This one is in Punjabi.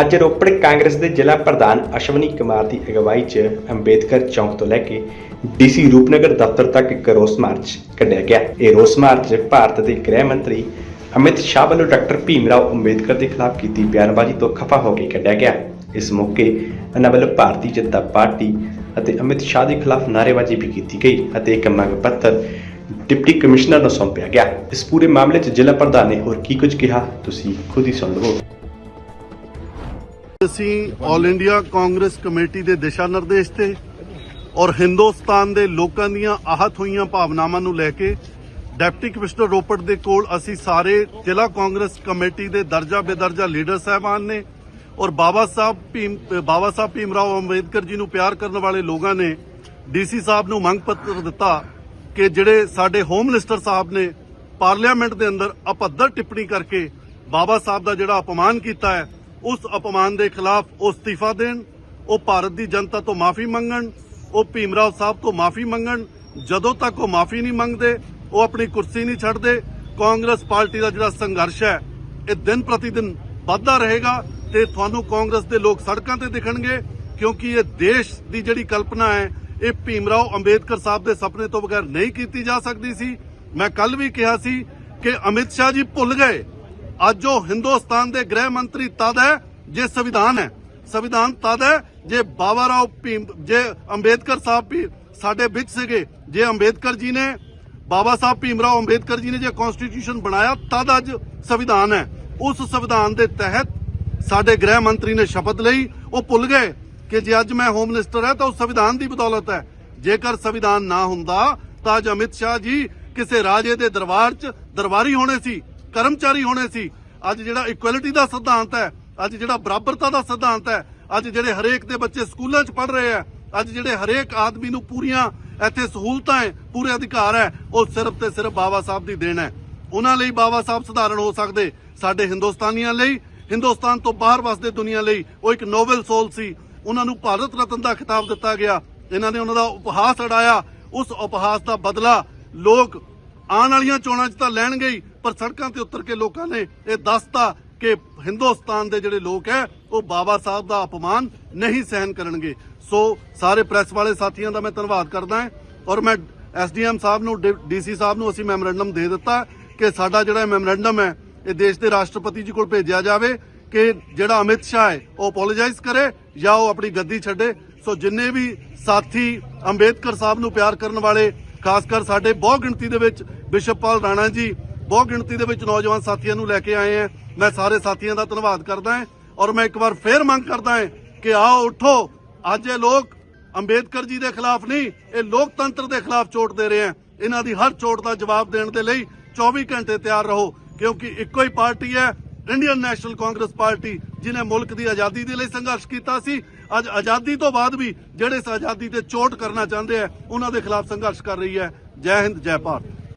ਅੱਜ ਰੋਪੜ ਕਾਂਗਰਸ ਦੇ ਜ਼ਿਲ੍ਹਾ ਪ੍ਰਧਾਨ ਅਸ਼ਵਨੀ ਕੁਮਾਰ ਦੀ ਅਗਵਾਈ 'ਚ ਅੰਬੇਦਕਰ ਚੌਂਕ ਤੋਂ ਲੈ ਕੇ ਡੀਸੀ ਰੂਪਨਗਰ ਦਫ਼ਤਰ ਤੱਕ ਇੱਕ ਰੋਸ ਮਾਰਚ ਕੱਢਿਆ ਗਿਆ। ਇਹ ਰੋਸ ਮਾਰਚ ਭਾਰਤ ਦੇ ਗ੍ਰਹਿ ਮੰਤਰੀ ਅਮਿਤ ਸ਼ਾਹ ਵੱਲੋਂ ਡਾਕਟਰ ਭੀਮ ਰਾਓ ਅੰਬੇਦਕਰ ਦੇ ਖਿਲਾਫ ਕੀਤੀ ਬਿਆਨਬਾਜ਼ੀ ਤੋਂ ਖਫਾ ਹੋ ਕੇ ਕੱਢਿਆ ਗਿਆ। ਇਸ ਮੌਕੇ ਉਹਨਾਂ ਵੱਲੋਂ ਭਾਰਤੀ ਜਨਤਾ ਪਾਰਟੀ ਅਤੇ ਅਮਿਤ ਸ਼ਾਹ ਦੇ ਖਿਲਾਫ ਨਾਅਰੇਬਾਜ਼ੀ ਵੀ ਕੀਤੀ ਗਈ ਅਤੇ ਇੱਕ ਮੰਗ ਪੱਤਰ ਡਿਪਟੀ ਕਮਿਸ਼ਨਰ ਨੂੰ ਸੌਂਪਿਆ ਗਿਆ। ਇਸ ਪੂਰੇ ਮਾਮਲੇ 'ਚ ਜ਼ਿਲ੍ਹਾ ਪ੍ਰਧਾਨ ਨੇ ਹੋਰ ਕੀ ਕੁਝ ਕਿਹਾ, ਤੁਸੀਂ ਖੁਦ ਹੀ ਸੁਣ ਲਵੋ। ਅਸੀਂ ਆਲ ਇੰਡੀਆ ਕਾਂਗਰਸ ਕਮੇਟੀ ਦੇ ਦਿਸ਼ਾ ਨਿਰਦੇਸ਼ ਤੇ ਔਰ ਹਿੰਦੁਸਤਾਨ ਦੇ ਲੋਕਾਂ ਦੀਆਂ ਆਹਤ ਹੋਈਆਂ ਭਾਵਨਾਵਾਂ ਨੂੰ ਲੈ ਕੇ ਡਿਪਟੀ ਕਮਿਸ਼ਨਰ ਰੋਪੜ ਦੇ ਕੋਲ ਅਸੀਂ ਸਾਰੇ ਜ਼ਿਲ੍ਹਾ ਕਾਂਗਰਸ ਕਮੇਟੀ ਦੇ ਦਰਜਾ ਬੇਦਰਜਾ ਲੀਡਰ ਸਾਹਿਬਾਨ ਨੇ ਔਰ ਬਾਬਾ ਸਾਹਿਬ ਭੀਮ, ਬਾਬਾ ਸਾਹਿਬ ਭੀਮ ਰਾਓ ਅੰਬੇਦਕਰ ਜੀ ਨੂੰ ਪਿਆਰ ਕਰਨ ਵਾਲੇ ਲੋਕਾਂ ਨੇ ਡੀਸੀ ਸਾਹਿਬ ਨੂੰ ਮੰਗ ਪੱਤਰ ਦਿੱਤਾ ਕਿ ਜਿਹੜੇ ਸਾਡੇ ਹੋਮ ਮਿਨਿਸਟਰ ਸਾਹਿਬ ਨੇ ਪਾਰਲੀਮੈਂਟ ਦੇ ਅੰਦਰ ਅਪੱਧਰ ਟਿੱਪਣੀ ਕਰਕੇ ਬਾਬਾ ਸਾਹਿਬ ਦਾ ਜਿਹੜਾ ਅਪਮਾਨ ਕੀਤਾ ਹੈ ਉਸ ਅਪਮਾਨ ਦੇ ਖਿਲਾਫ ਉਹ ਅਸਤੀਫਾ ਦੇਣ, ਉਹ ਭਾਰਤ ਦੀ ਜਨਤਾ ਤੋਂ ਮਾਫੀ ਮੰਗਣ, ਉਹ ਭੀਮਰਾਓ ਸਾਹਿਬ ਤੋਂ ਮਾਫੀ ਮੰਗਣ, ਜਦੋਂ ਤੱਕ ਉਹ ਮਾਫੀ ਨਹੀਂ ਮੰਗਦੇ, ਉਹ ਆਪਣੀ ਕੁਰਸੀ ਨਹੀਂ ਛੱਡਦੇ, ਕਾਂਗਰਸ ਪਾਰਟੀ ਦਾ ਜਿਹੜਾ ਸੰਘਰਸ਼ ਹੈ, ਇਹ ਦਿਨ ਪ੍ਰਤੀ ਦਿਨ ਵੱਧਦਾ ਰਹੇਗਾ ਤੇ ਤੁਹਾਨੂੰ ਕਾਂਗਰਸ ਦੇ ਲੋਕ ਸੜਕਾਂ ਤੇ ਦਿਖਣਗੇ, ਕਿਉਂਕਿ ਇਹ ਦੇਸ਼ ਦੀ ਜਿਹੜੀ ਕਲਪਨਾ ਹੈ, ਇਹ ਭੀਮਰਾਓ ਅੰਬੇਦਕਰ ਸਾਹਿਬ ਦੇ ਸੁਪਨੇ ਤੋਂ ਬਗੈਰ ਨਹੀਂ ਕੀਤੀ ਜਾ ਸਕਦੀ ਸੀ। ਮੈਂ ਕੱਲ ਵੀ ਕਿਹਾ ਸੀ ਕਿ ਅਮਿਤ ਸ਼ਾਹ ਜੀ ਭੁੱਲ ਗਏ। ਅੱਜ ਉਹ ਹਿੰਦੁਸਤਾਨ ਦੇ ਗ੍ਰਹਿ ਮੰਤਰੀ ਤਦ ਹੈ, ਜੇ ਸੰਵਿਧਾਨ ਹੈ। ਸੰਵਿਧਾਨ ਤਦ ਹੈ, ਜੇ ਬਾਬਾ ਰਾਓ ਭੀਮ ਜੇ ਅੰਬੇਦਕਰ ਸਾਹਿਬ ਵੀ ਸਾਡੇ ਵਿੱਚ ਸੀਗੇ, ਜੇ ਅੰਬੇਦਕਰ ਜੀ ਨੇ, ਬਾਬਾ ਸਾਹਿਬ ਭੀਮ ਰਾਓ ਅੰਬੇਦਕਰ ਜੀ ਨੇ ਜੇ ਕਨਸਟੀਟਿਊਸ਼ਨ ਬਣਾਇਆ, ਤਦ ਅੱਜ ਸੰਵਿਧਾਨ ਹੈ। ਉਸ ਸੰਵਿਧਾਨ ਦੇ ਤਹਿਤ ਸਾਡੇ ਗ੍ਰਹਿ ਮੰਤਰੀ ਨੇ ਸ਼ਪਥ ਲਈ। ਉਹ ਭੁੱਲ ਗਏ ਕਿ ਜੇ ਅੱਜ ਮੈਂ ਹੋਮ ਮਿਨਿਸਟਰ ਹੈ, ਤਾਂ ਉਹ ਸੰਵਿਧਾਨ ਦੀ ਬਦੌਲਤ ਹੈ। ਜੇਕਰ ਸੰਵਿਧਾਨ ਨਾ ਹੁੰਦਾ, ਤਾਂ ਅੱਜ ਅਮਿਤ ਸ਼ਾਹ ਜੀ ਕਿਸੇ ਰਾਜੇ ਦੇ ਦਰਬਾਰ 'ਚ ਦਰਬਾਰੀ ਹੋਣੇ ਸੀ। ਕਰਮਚਾਰੀ ਹੋਣੇ ਸੀ। ਅੱਜ ਜਿਹੜਾ ਇਕੁਐਲਿਟੀ ਦਾ ਸਿਧਾਂਤ ਹੈ, ਅੱਜ ਜਿਹੜਾ ਬਰਾਬਰਤਾ ਦਾ ਸਿਧਾਂਤ ਹੈ, ਅੱਜ ਜਿਹੜੇ ਹਰੇਕ ਦੇ ਬੱਚੇ ਸਕੂਲਾਂ 'ਚ ਪੜ ਰਹੇ ਆ ਅੱਜ ਜਿਹੜੇ ਹਰੇਕ ਆਦਮੀ ਨੂੰ ਪੂਰੀਆਂ ਇੱਥੇ ਸਹੂਲਤਾਂ ਹੈ, ਪੂਰੇ ਅਧਿਕਾਰ ਹੈ, ਉਹ ਸਿਰਫ ਤੇ ਸਿਰਫ ਬਾਬਾ ਸਾਹਿਬ ਦੀ ਦੇਣ ਹੈ। ਉਹਨਾਂ ਲਈ ਬਾਬਾ ਸਾਹਿਬ ਸਧਾਰਨ ਹੋ ਸਕਦੇ ਸਾਡੇ ਹਿੰਦੁਸਤਾਨੀਆਂ ਲਈ। ਹਿੰਦੁਸਤਾਨ ਤੋਂ ਬਾਹਰ ਵਸਦੇ ਦੁਨੀਆ ਲਈ ਉਹ ਇੱਕ ਨੋਬਲ ਸੋਲ ਸੀ। ਉਹਨਾਂ ਨੂੰ ਭਾਰਤ ਰਤਨ ਦਾ ਖਿਤਾਬ ਦਿੱਤਾ ਗਿਆ। ਇਹਨਾਂ ਨੇ ਉਹਨਾਂ ਦਾ ਉਪਹਾਸ ਅੜਾਇਆ। ਉਸ ਉਪਹਾਸ ਦਾ ਬਦਲਾ ਲੋਕ ਆਉਣ ਵਾਲੀਆਂ ਚੋਣਾਂ 'ਚ ਤਾਂ ਲੈਣਗੇ ਹੀ। ਪਰ ਸੜਕਾਂ ਤੇ ਉਤਰ ਕੇ ਲੋਕਾਂ ਨੇ ਇਹ ਦੱਸਤਾ ਕਿ ਹਿੰਦੁਸਤਾਨ ਦੇ ਜਿਹੜੇ ਲੋਕ ਹੈ, ਉਹ ਬਾਬਾ ਸਾਹਿਬ ਦਾ ਅਪਮਾਨ ਨਹੀਂ ਸਹਿਨ ਕਰਨਗੇ। ਸੋ ਸਾਰੇ ਪ੍ਰੈਸ ਵਾਲੇ ਸਾਥੀਆਂ ਦਾ ਮੈਂ ਧੰਨਵਾਦ ਕਰਦਾ ਹਾਂ ਔਰ ਮੈਂ ਐਸਡੀਐਮ ਸਾਹਿਬ ਨੂੰ ਡੀਸੀ ਸਾਹਿਬ ਨੂੰ ਅਸੀਂ ਮੈਮੋਰੈਂਡਮ ਦੇ ਦਿੱਤਾ ਕਿ ਸਾਡਾ ਜਿਹੜਾ ਮੈਮੋਰੈਂਡਮ ਹੈ, ਇਹ ਦੇਸ਼ ਦੇ ਰਾਸ਼ਟਰਪਤੀ ਜੀ ਕੋਲ ਭੇਜਿਆ ਜਾਵੇ ਕਿ ਜਿਹੜਾ ਅਮਿਤ ਸ਼ਾਹ ਹੈ, ਉਹ ਅਪੋਲੋਜਾਈਜ਼ ਕਰੇ ਜਾਂ ਉਹ ਆਪਣੀ ਗੱਦੀ ਛੱਡੇ। ਸੋ ਜਿੰਨੇ ਵੀ ਸਾਥੀ ਅੰਬੇਦਕਰ ਸਾਹਿਬ ਨੂੰ ਪਿਆਰ ਕਰਨ ਵਾਲੇ ਖਾਸ ਕਰ ਸਾਡੇ ਬਹੁ ਗਿਣਤੀ ਦੇ ਵਿੱਚ ਬਿਸ਼ਪਪਾਲ ਰਾਣਾ ਜੀ ਬਹੁਤ ਗਿਣਤੀ ਦੇ ਵਿੱਚ ਨੌਜਵਾਨ ਸਾਥੀਆਂ ਨੂੰ ਲੈ ਕੇ ਆਏ ਆ। ਮੈਂ ਸਾਰੇ ਸਾਥੀਆਂ ਦਾ ਧੰਨਵਾਦ ਕਰਦਾ ਹਾਂ ਔਰ ਮੈਂ ਇੱਕ ਵਾਰ ਫੇਰ ਮੰਗ ਕਰਦਾ ਹਾਂ ਕਿ ਆਓ, ਉਠੋ। ਅੱਜ ਇਹ ਲੋਕ ਅੰਬੇਦਕਰ ਜੀ ਦੇ ਖਿਲਾਫ ਨਹੀਂ, ਇਹ ਲੋਕਤੰਤਰ ਦੇ ਖਿਲਾਫ ਚੋਟ ਦੇ ਰਹੇ ਆ। ਇਹਨਾਂ ਦੀ ਹਰ ਚੋਟ ਦਾ ਜਵਾਬ ਦੇਣ ਦੇ ਲਈ 24 ਘੰਟੇ ਤਿਆਰ ਰਹੋ, ਕਿਉਂਕਿ ਇੱਕੋ ਹੀ ਪਾਰਟੀ ਹੈ, ਇੰਡੀਅਨ ਨੈਸ਼ਨਲ ਕਾਂਗਰਸ ਪਾਰਟੀ, ਜਿਨੇ ਮੁਲਕ ਦੀ ਆਜ਼ਾਦੀ ਦੇ ਲਈ ਸੰਘਰਸ਼ ਕੀਤਾ ਸੀ। ਅੱਜ ਆਜ਼ਾਦੀ ਤੋਂ ਬਾਅਦ ਵੀ ਜਿਹੜੇ ਇਸ ਆਜ਼ਾਦੀ ਤੇ ਚੋਟ ਕਰਨਾ ਚਾਹੁੰਦੇ ਆ, ਉਹਨਾਂ ਦੇ ਖਿਲਾਫ ਸੰਘਰਸ਼ ਕਰ ਰਹੀ ਹੈ। ਜੈ ਹਿੰਦ, ਜੈ ਭਾਰਤ।